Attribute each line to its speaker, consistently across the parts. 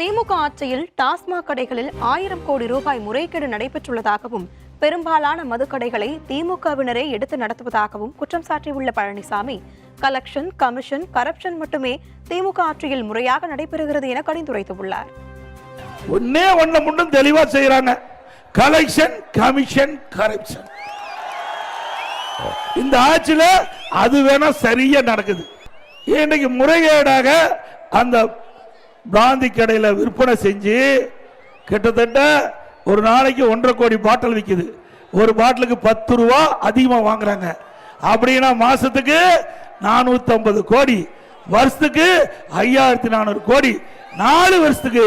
Speaker 1: திமுக ஆட்சியில் டாஸ்மாக் கடைகளில் ஆயிரம் கோடி ரூபாய் முறைகேடு நடைபெற்றுள்ளதாகவும் பெரும்பாலான மதுக்கடைகளை திமுகவினரே எடுத்து நடத்துவதாகவும் குற்றம் சாட்டியுள்ள பழனிசாமி கலெக்ஷன் கமிஷன் கரப்ஷன் மட்டுமே திமுக ஆட்சியில் முறையாக நடைபெறுகிறது என கடிந்துரைத்துள்ளார்
Speaker 2: ஒன்னே ஒன்னு மட்டும் தெளிவா செய்யறாங்க கலெக்ஷன் கமிஷன் கரப்ஷன் இந்த ஆட்சியில அது வேணா சரியா நடக்குது. இன்னைக்கு முறைகேடாக அந்த பிராந்தி கடையில் விற்பனை செஞ்சு கிட்டத்தட்ட ஒரு நாளைக்கு ஒன்றரை கோடி பாட்டில் விற்குது ஒரு பாட்டிலுக்கு பத்து ரூபா அதிகமாக வாங்குறாங்க. அப்படின்னா மாசத்துக்கு நானூத்தி ஐம்பது கோடி வருஷத்துக்கு ஐயாயிரத்தி நானூறு கோடி நாலு வருஷத்துக்கு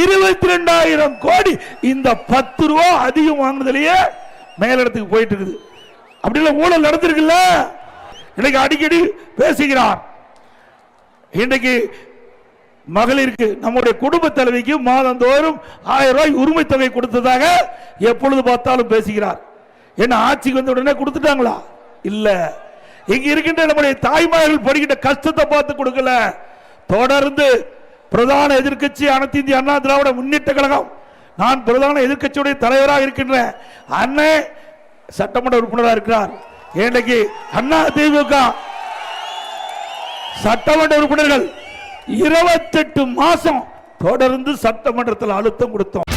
Speaker 2: இருபத்தி ரெண்டாயிரம் கோடி இந்த பத்து ரூபா அதிகம் வாங்குனதுலயே மேலிடத்துக்கு போயிட்டு இருக்குது. அப்படிலாம் ஊழல் நடந்திருக்குல்ல? இன்னைக்கு அடிக்கடி பேசுகிறார். இன்னைக்கு மகளிருக்கு நம்முடைய குடும்ப தலைவிக்கு மாதந்தோறும் ஆயிரம் ரூபாய் உரிமை தொகை கொடுத்ததாக எப்பொழுது பார்த்தாலும் பேசுகிறார். என்ன ஆட்சிக்கு வந்த உடனே கொடுத்துட்டாங்களா? இல்ல. இங்க இருக்கின்ற நம்முடைய தாய்மார்கள் படுகின்ற கஷ்டத்தை பார்த்து கொடுக்கல. தொடர்ந்து பிரதான எதிர்க்கட்சி அனைத்து இந்திய அண்ணா திராவிட முன்னேற்ற கழகம். நான் பிரதான எதிர்க்கட்சியுடைய தலைவராக இருக்கின்றேன் அண்ணன் சட்டமன்ற உறுப்பினராக இருக்கிறார். இன்னைக்கு அண்ணா திமுக சட்டமன்ற உறுப்பினர்கள் இருபத்தெட்டு மாசம் தொடர்ந்து சட்டமன்றத்தில் அழுத்தம் கொடுத்தோம்.